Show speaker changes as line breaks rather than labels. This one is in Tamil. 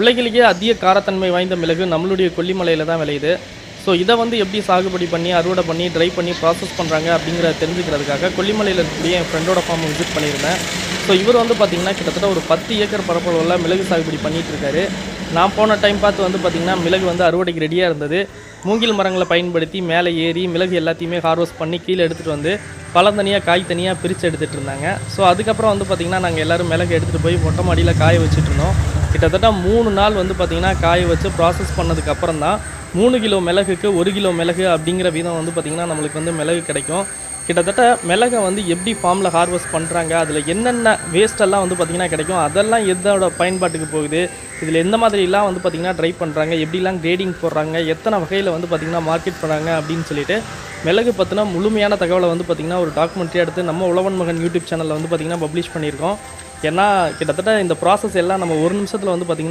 உலகிலேயே அதிக காரத்தன்மை வாய்ந்த மிளகு நம்மளுடைய கொல்லிமலையில் தான் விளையுது. ஸோ இதை வந்து எப்படி சாகுபடி பண்ணி அறுவடை பண்ணி ட்ரை பண்ணி ப்ராசஸ் பண்ணுறாங்க அப்படிங்கிறத தெரிஞ்சுக்கிறதுக்காக கொல்லிமலையில் இருக்கக்கூடிய என் ஃப்ரெண்டோட ஃபார்ம் விசிட் பண்ணியிருந்தேன். ஸோ இவர் வந்து பார்த்திங்கன்னா கிட்டத்தட்ட ஒரு பத்து ஏக்கர் பரப்பளவில் மிளகு சாகுபடி பண்ணிகிட்டு இருக்காரு. நான் போன டைம் பார்த்து வந்து பார்த்திங்கன்னா மிளகு வந்து அறுவடைக்கு ரெடியாக இருந்தது. மூங்கில் மரங்களை பயன்படுத்தி மேலே ஏறி மிளகு எல்லாத்தையுமே ஹார்வெஸ்ட் பண்ணி கீழே எடுத்துகிட்டு வந்து பழம் தனியாக காய் தனியாக பிரித்து எடுத்துகிட்டு இருந்தாங்க. ஸோ அதுக்கப்புறம் வந்து பார்த்திங்கன்னா நாங்கள் எல்லோரும் மிளகு எடுத்துகிட்டு போய் மொட்டை மாடியில் காய வச்சுட்டு இருந்தோம். கிட்டத்தட்ட மூணு நாள் வந்து பார்த்திங்கன்னா காய வச்சு ப்ராசஸ் பண்ணதுக்கப்புறம் தான் மூணு கிலோ மிளகுக்கு ஒரு கிலோ மிளகு அப்படிங்கிற வீதம் வந்து பார்த்திங்கன்னா நம்மளுக்கு வந்து மிளகு கிடைக்கும். கிட்டத்தட்ட மிளகை வந்து எப்படி ஃபார்மில் ஹார்வெஸ்ட் பண்ணுறாங்க அதில் என்னென்ன வேஸ்டெல்லாம் வந்து பார்த்திங்கன்னா கிடைக்கும் அதெல்லாம் எதோட பயன்பாட்டுக்கு போகுது இதில் எந்த மாதிரிலாம் வந்து பார்த்திங்கன்னா ட்ரை பண்ணுறாங்க எப்படிலாம் கிரேடிங் போடுறாங்க எத்தனை வகையில் வந்து பார்த்திங்கன்னா மார்க்கெட் பண்ணுறாங்க அப்படின்னு சொல்லிட்டு மிளகு பற்றின முழுமையான தகவலை வந்து பார்த்திங்கன்னா ஒரு டாக்குமெண்ட்ரி எடுத்து நம்ம உழவன் மகன் யூடியூப் சேனலில் வந்து பார்த்திங்கன்னா பப்ளிஷ் பண்ணியிருக்கோம். ஏன்னா கிட்டத்தட்ட இந்த ப்ராசஸ் எல்லாம் நம்ம ஒரு நிமிஷத்தில் வந்து பார்த்திங்கன்னா